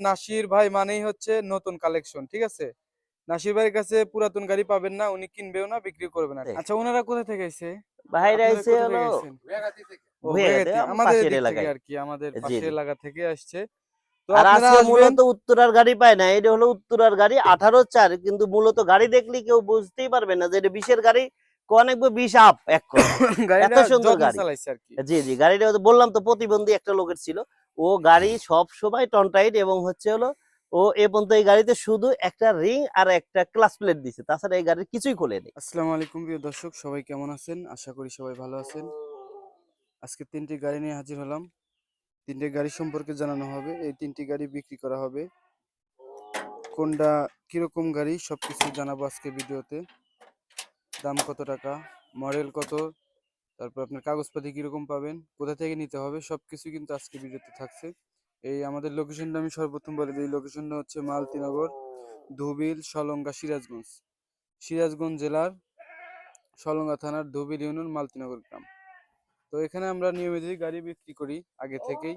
নাসির ভাই মানেই হচ্ছে নতুন কালেকশন ঠিক আছে? নাসির ভাইয়ের কাছে পুরাতন গাড়ি পাবেন না উনি কিনবেও না বিক্রি করবে না। আচ্ছা ওনারা কোথা থেকে এসে? হলো আমাদের এলাকায়। আর কি আমাদের পাশের এলাকা থেকে আসছে। তো আর আজকে মূলত উত্তরার গাড়ি পায় না এটা হলো উত্তরার গাড়ি আঠারো চার কিন্তু মূলত গাড়ি দেখলে কেউ বুঝতেই পারবে না যে এটা বিশের গাড়ি অনেক বিশ আপ এক। গাড়িটা সুন্দর গাড়ি। চালাইছে আর কি। জি জি গাড়িটা বললাম তো প্রতিবন্ধী একটা লোকের ছিল। ও গাড়ি সব সময় টনটাইট এবং হচ্ছে হলো ও এ পর্যন্ত এই গাড়িতে শুধু একটা রিং আর একটা ক্লাস প্লেট দিছে। তাছাড়া এই গাড়ির কিছুই খোলেনি আসসালামু আলাইকুম প্রিয় দর্শক, সবাই কেমন আছেন? আশা করি সবাই ভালো আছেন। আজকে তিনটি গাড়ি নিয়ে হাজির হলাম। তিনটি গাড়ি সম্পর্কে জানানো হবে। এই তিনটি গাড়ি বিক্রি করা হবে। কোনটা কীরকম গাড়ি সবকিছু জানাব আজকে ভিডিওতে। দাম কত টাকা? মডেল কত? তারপর আপনার কাগজপাতি কীরকম পাবেন, কোথা থেকে নিতে হবে, সবকিছু কিন্তু আজকে ভিডিওতে থাকছে। এই আমাদের লোকেশনটা আমি সর্বপ্রথম বলে দিই লোকেশনটা হচ্ছে মালতিনগর, ধুবিল, সলঙ্গা, সিরাজগঞ্জ। সিরাজগঞ্জ জেলার সলঙ্গা থানার ধুবিল ইউনিয়ন, মালতিনগর গ্রাম। তো এখানে আমরা নিয়মিত গাড়ি বিক্রি করি আগে থেকেই।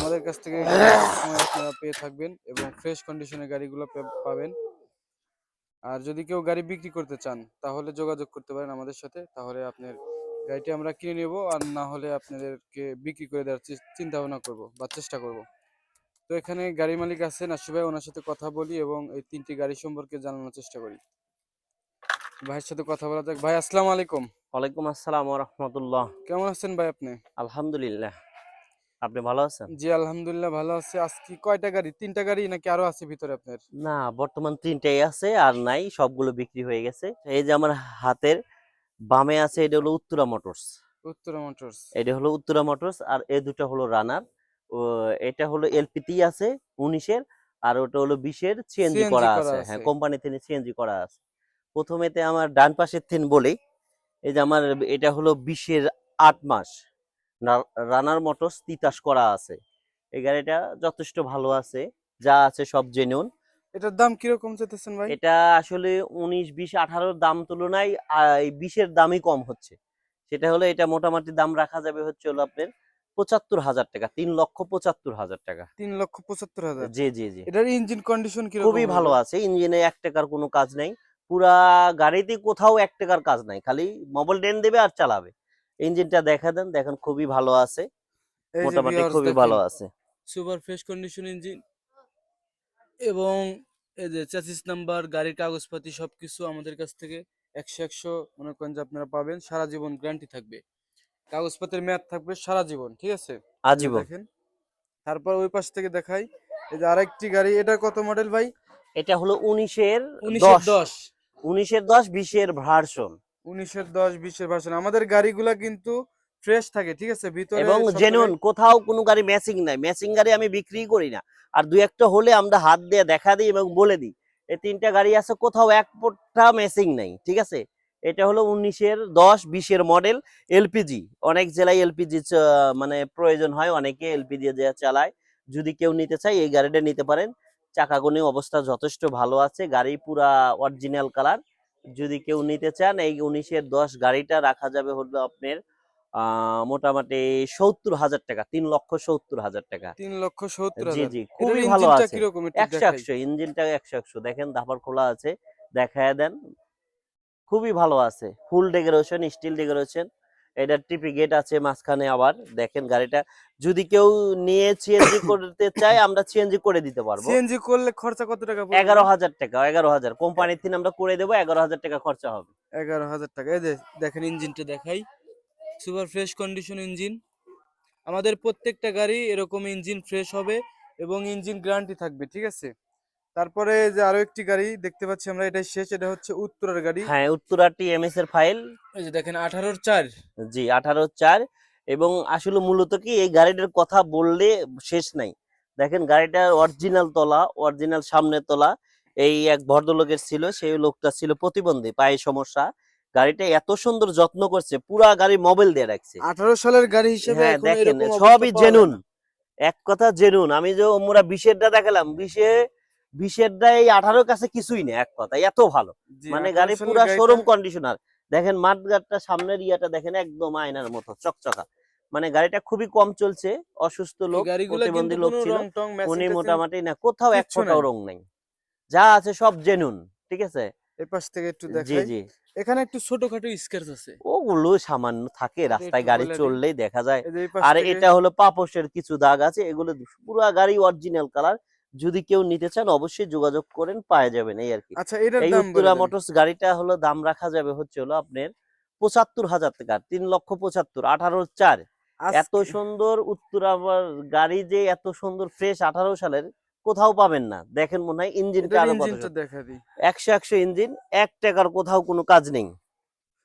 আমাদের কাছ থেকে আপনারা পেয়ে থাকবেন এবং ফ্রেশ কন্ডিশনে গাড়িগুলো পাবেন। আর যদি কেউ গাড়ি বিক্রি করতে চান, তাহলে যোগাযোগ করতে পারেন আমাদের সাথে, তাহলে আপনার গাড়িটি আমরা কিনে নেব আর না হলে আপনাদেরকে বিক্রি করে দেওয়ার চিন্তা ভাবনা করব বা চেষ্টা করব। তো এখানে গাড়ি মালিক আছেন আশি ভাই ওনার সাথে কথা বলি এবং এই তিনটি গাড়ি সম্পর্কে জানানোর চেষ্টা করি। ভাইয়ের সাথে কথা বলা যাক। ভাই আসসালামু আলাইকুম। ওয়ালাইকুম আসসালাম রহমতুল্লাহ। কেমন আছেন ভাই আপনি? আলহামদুলিল্লাহ। আপনি ভালো আছেন? জি আলহামদুলিল্লাহ ভালো আছে। আজকে কয়টা গাড়ি? তিনটা গাড়ি নাকি আরও আছে ভিতরে আপনার? না বর্তমান তিনটাই আছে আর নাই সবগুলো বিক্রি হয়ে গেছে। এই যে আমার হাতের বামে আছে এটা হলো উত্তরা মোটরস। উত্তরা মোটরস। এটা হলো উত্তরা মোটরস আর এই দুটো হলো রানার। এটা হলো এলপিটি আছে উনিশের আর ওটা হলো বিশের সিএনজি করা আছে। হ্যাঁ। কোম্পানি থেকে সিএনজি করা আছে। প্রথমেতে আমার ডান পাশের থিন বলি। এই যে আমার এটা হলো বিশের আট মাস। রানার মোটরস তিতাস করা আছে। এই গাড়িটা যথেষ্ট ভালো আছে। যা আছে সব জেনুন এটার দাম কীরকম চাইতেছেন ভাই? এটা আসলে উনিশ বিশ আঠারোর দাম তুলনায় বিশের দামই কম হচ্ছে। সেটা হলো এটা মোটামুটি দাম রাখা যাবে হচ্ছে হলো আপনার পঁচাত্তর হাজার টাকা তিন লক্ষ পঁচাত্তর হাজার টাকা। তিন লক্ষ পঁচাত্তর হাজার? জি জি জি। এটার ইঞ্জিন কন্ডিশন কীরকম খুবই ভালো আছে ইঞ্জিনে এক টাকার কোনো কাজ নাই। পুরা গাড়িতে কোথাও এক টাকার কাজ নাই খালি মোবাইল ডেন দেবে আর চালাবে। ইঞ্জিনটা দেখা দেন দেখেন খুবই ভালো আছে মোটামুটি খুবই ভালো আছে। Super fresh condition engine. এবং এই যে নাম্বার গাড়ির কাগজপাতি সবকিছু আমাদের কাছ থেকে একশো একশো মনে করেন যে আপনারা পাবেন। সারা জীবন গ্যারান্টি থাকবে। কাগজপত্রের মেয়াদ থাকবে সারা জীবন ঠিক আছে? আজীবন। দেখেন। তারপর ওই পাশ থেকে দেখাই। এই যে আরেকটি গাড়ি এটা কত মডেল ভাই? এটা হলো উনিশের উনিশের দশ। উনিশের দশ বিশের ভার্সন। উনিশের দশ বিশের ভার্সন। আমাদের গাড়িগুলা কিন্তু ফ্রেশ থাকে ঠিক আছে? ভিতরে এবং জেনুইন কোথাও কোনো গাড়ি ম্যাচিং নাই। ম্যাচিং গাড়ি আমি বিক্রি করি না। আর দুই একটা হলে আমরা হাত দিয়ে দেখা দিই এবং বলে দিই এই তিনটা গাড়ি আছে কোথাও এক পোটটা ম্যাচিং নাই। ঠিক আছে? এটা হলো উনিশের দশ বিশের মডেল এলপিজি অনেক জেলায় এলপিজি মানে প্রয়োজন হয় অনেকে এলপিজি দিয়ে চালায়। যদি কেউ নিতে চায় এই গাড়িটা নিতে পারেন। চাকাগুনি অবস্থা যথেষ্ট ভালো আছে গাড়ি পুরা অরিজিনাল কালার যদি কেউ নিতে চান এই উনিশের দশ গাড়িটা রাখা যাবে হলো আপনার মোটামুটি সত্তর হাজার টাকা তিন লক্ষ সত্তর হাজার টাকা। তিন লক্ষ সত্তর জি জি খুবই ভালো আছে। একশো একশো ইঞ্জিনটা একশো একশো। দেখেন দাপার খোলা আছে দেখায় দেন। খুবই ভালো আছে। Full decoration steel decoration. এটার টিপি গেট আছে মাঝখানে আবার। দেখেন গাড়িটা যদি কেউ নিয়ে সিএনজি করতে চায় আমরা সিএনজি করে দিতে পারব। সিএনজি করলে খরচা কত টাকা পড়বে? এগারো হাজার টাকা এগারো হাজার। কোম্পানির থেকে আমরা করে দেবো এগারো হাজার টাকা খরচা হবে। এগারো হাজার টাকা। এই দেখেন ইঞ্জিনটা দেখাই। Super fresh condition engine. আমাদের প্রত্যেকটা গাড়ি এরকম ইঞ্জিন ফ্রেশ হবে এবং ইঞ্জিন গ্যারান্টি থাকবে ঠিক আছে? তারপরে যে আরও একটি গাড়ি দেখতে পাচ্ছি আমরা এটাই শেষ এটা হচ্ছে উত্তরের গাড়ি। হ্যাঁ উত্তরা টিএমএস এর ফাইল। এই যে দেখেন আঠারোর চার। জি আঠারো চার। এবং আসলে মূলত কি এই গাড়িটার কথা বললে শেষ নাই। দেখেন গাড়িটার অরিজিনাল তলা অরিজিনাল সামনের তোলা। এই এক ভদ্রলোকের ছিল সেই লোকটা ছিল প্রতিবন্ধী পায়ে সমস্যা। গাড়িটা এত সুন্দর যত্ন করছে পুরা গাড়ি মোবাইল দিয়ে রাখছে। আঠারো সালের গাড়ি হিসেবে হ্যাঁ দেখেন সবই জেনুন এক কথা জেনুন আমি যে আমরা বিশেরটা দেখালাম বিশে বিশেরটা এই আঠারোর কাছে কিছুই নেই এক কথা এত ভালো। মানে গাড়ি পুরা শোরুম কন্ডিশনার দেখেন মাঠগাটটা সামনের ইয়াটা দেখেন একদম আয়নার মতো চকচকা। মানে গাড়িটা খুবই কম চলছে অসুস্থ লোক প্রতিবন্ধী লোক ছিল উনি মোটামুটি না কোথাও এক ফোঁটাও। রং নাই। যা আছে সব জেনুন ঠিক আছে? এই পাশ থেকে একটু জি জি। এখানে একটু ছোটখাটো স্ক্র্যাচ আছে। ওগুলো সামান্য থাকে রাস্তায় গাড়ি চললেই দেখা যায়। আর এটা হলো পাপোশের কিছু দাগ আছে এগুলো পুরা গাড়ি অরিজিনাল কালার যদি কেউ নিতে চান অবশ্যই যোগাযোগ করেন পাওয়া যাবেন এই আর কি। আচ্ছা এটার দাম উত্তরা মোটরস গাড়িটা হলো দাম রাখা যাবে হচ্ছে হলো আপনার পঁচাত্তর হাজার টাকা তিন লক্ষ পঁচাত্তর আঠারো চার। এত সুন্দর উত্তরা গাড়ি যে এত সুন্দর ফ্রেশ আঠারো সালের কোথাও পাবেন না। দেখেন মনে হয় ইঞ্জিনটা এটার আরও কত দেখা দিই। একশো একশো ইঞ্জিন এক টাকার কোথাও কোনো কাজ নেই।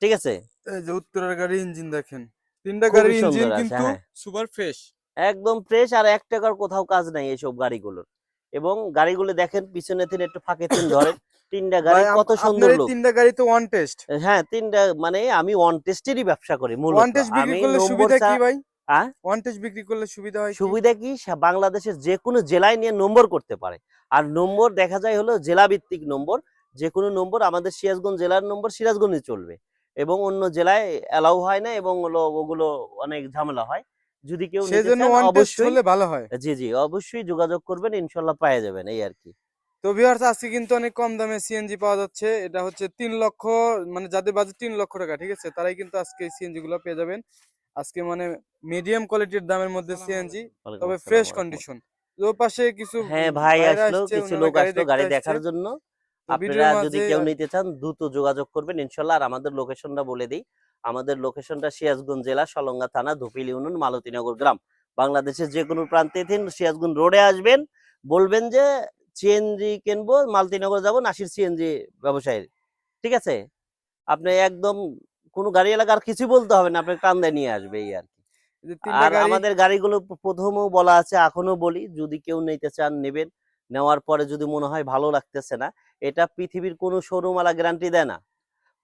ঠিক আছে? এই যে উত্তরার গাড়ি ইঞ্জিন দেখেন। তিনটা গাড়ির ইঞ্জিন কিন্তু হ্যাঁ। Super fresh. একদম ফ্রেশ আর টাকার কোথাও কাজ নাই এইসব গাড়িগুলোর। এবং গাড়িগুলো দেখেন পিছনে থেকে একটু ফাঁকে তিন ধরেন তিনটা গাড়ি কত সুন্দর লোক তিনটা গাড়ি তো ওয়ান টেস্ট হ্যাঁ তিনটা মানে আমি ওয়ান টেস্টেরই ব্যবসা করি মূলত। ওয়ান টেস্ট বিক্রি আমি করলে সুবিধা কি ভাই? হ্যাঁ? বিক্রি করলে সুবিধা হয় সুবিধা কি? বাংলাদেশের যে কোনো জেলায় নিয়ে নম্বর করতে পারে। আর নম্বর দেখা যায় হলো জেলা ভিত্তিক নম্বর। যে কোনো নম্বর আমাদের সিরাজগঞ্জ জেলার নম্বর সিরাজগঞ্জে চলবে। এবং অন্য জেলায় অ্যালাউ হয় না এবং ওগুলো অনেক ঝামেলা হয়। যদি কেউ অবশ্যই ভালো হয়। জি জি অবশ্যই যোগাযোগ করবেন ইনশাল্লাহ পেয়ে যাবেন এই আর কি। তো ভিউয়ার্স আজকে কিন্তু অনেক কম দামে সিএনজি পাওয়া যাচ্ছে। এটা হচ্ছে তিন লক্ষ মানে যাদের বাজেট তিন লক্ষ টাকা ঠিক আছে? তারাই কিন্তু আজকে সিএনজি গুলো পেয়ে যাবেন। আজকে মানে মিডিয়াম কোয়ালিটির দামের মধ্যে সিএনজি তবে ফ্রেশ কন্ডিশন তো পাশে কিছু হ্যাঁ ভাই আসলো কিছু লোক আসলো গাড়ি দেখার জন্য। আপনারা যদি কেউ নিতে চান দ্রুত যোগাযোগ করবেন ইনশাল্লাহ। আর আমাদের লোকেশনটা বলে দিই। আমাদের লোকেশনটা সিরাজগঞ্জ জেলা সলঙ্গা থানা ধুপিল ইউনিয়ন মালতীনগর গ্রাম। বাংলাদেশের যে কোনো প্রান্তে থেকে সিরাজগঞ্জ রোডে আসবেন। বলবেন যে সিএনজি কিনবো মালতীনগর যাব নাসির সিএনজি ব্যবসায়ী ঠিক আছে? আপনি একদম কোনো গাড়ি এলাকা এলাকার কিছু বলতে হবে না আপনি কান্দে নিয়ে আসবে এই আর কি। আর আমাদের গাড়িগুলো প্রথমেও বলা আছে এখনও বলি যদি কেউ নিতে চান নেবেন নেওয়ার পরে যদি মনে হয় ভালো লাগতেছে না এটা পৃথিবীর কোনো শোরুম আলা গ্যারান্টি দেয় না।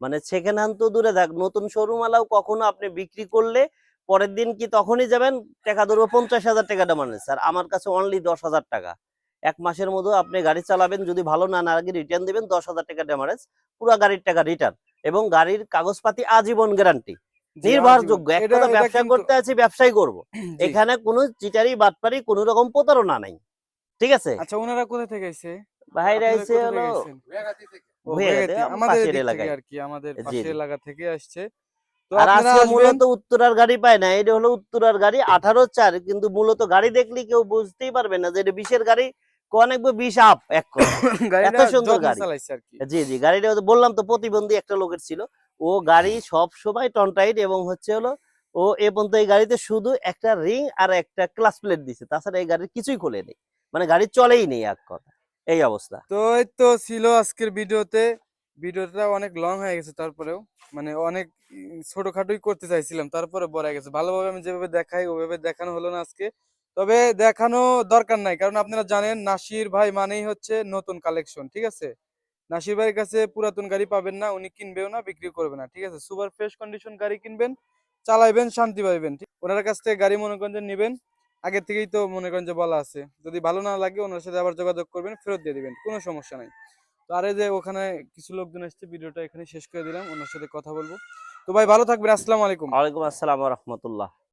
মানে সেকেন্ড হ্যান্ড তো দূরে থাক নতুন শোরুম আলাও কখনো আপনি বিক্রি করলে পরের দিন কি তখনই যাবেন? টাকা ধরবো পঞ্চাশ হাজার টাকা ডেমারেজ স্যার আমার কাছে অনলি দশ হাজার টাকা। এক মাসের মধ্যে আপনি গাড়ি চালাবেন যদি ভালো না না আগে রিটার্ন দিবেন দশ হাজার টাকা ডেমারেজ পুরো গাড়ির টাকা রিটার্ন এবং গাড়ির কাগজপাতি আজীবন গ্যারান্টি নির্ভরযোগ্য। একটা ব্যবসা করতে আছি ব্যবসাই করব। এখানে কোনো চিটারি বাটপারি কোনো রকম প্রতারণা নাই। ঠিক আছে? আচ্ছা ওনারা কোথা থেকে এসে বাইরে আপনারা এসে হলো আমাদের এলাকায়। আর কি আমাদের পাশের এলাকা থেকে আসছে। আর আজকে মূলত উত্তরার গাড়ি পায় না এটা হলো উত্তরার গাড়ি আঠারো চার কিন্তু মূলত গাড়ি দেখলে কেউ বুঝতেই পারবে না যে এটা বিশের গাড়ি অনেক বিশ আপ এক। গাড়িটা সুন্দর গাড়ি। জি জি গাড়িটা বললাম তো প্রতিবন্ধী একটা লোকের ছিল। ও গাড়ি সব সময় টনটাইট এবং হচ্ছে হলো ও এ পর্যন্ত এই গাড়িতে শুধু একটা রিং আর একটা ক্লাস প্লেট দিছে। তাছাড়া এই গাড়ির কিছুই খোলে নেই। মানে গাড়ি চলেই নেই এক কথা। এই অবস্থা। তো এই তো ছিল আজকের ভিডিওতে। ভিডিওটা অনেক লং হয়ে গেছে তারপরেও। মানে অনেক ছোটখাটোই করতে চাইছিলাম তারপরে বড় হয়ে গেছে। ভালোভাবে আমি যেভাবে দেখাই ওভাবে দেখানো হলো না আজকে। তবে দেখানো দরকার নাই, কারণ আপনারা জানেন নাসির ভাই মানেই হচ্ছে নতুন কালেকশন ঠিক আছে? নাসির ভাইয়ের কাছে পুরাতন গাড়ি পাবেন না, উনি কিনবেও না বিক্রি করবে না, ঠিক আছে? সুপার ফ্রেশ কন্ডিশন গাড়ি কিনবেন, চালাইবেন, শান্তি পাইবেন ওনার কাছ থেকে গাড়ি মনে করেন যে নেবেন আগে থেকেই তো মনে করেন যে বলা আছে। যদি ভালো না লাগে, ওনার সাথে আবার যোগাযোগ করবেন, ফেরত দিয়ে দিবেন, কোনো সমস্যা নাই। তো আরে যে ওখানে কিছু লোকজন এসছে, ভিডিওটা এখানে শেষ করে দিলাম, ওনার সাথে কথা বলব। তো ভাই ভালো থাকবেন, আসসালামু আলাইকুম। ওয়ালাইকুম আসসালাম রহমতুল্লাহ।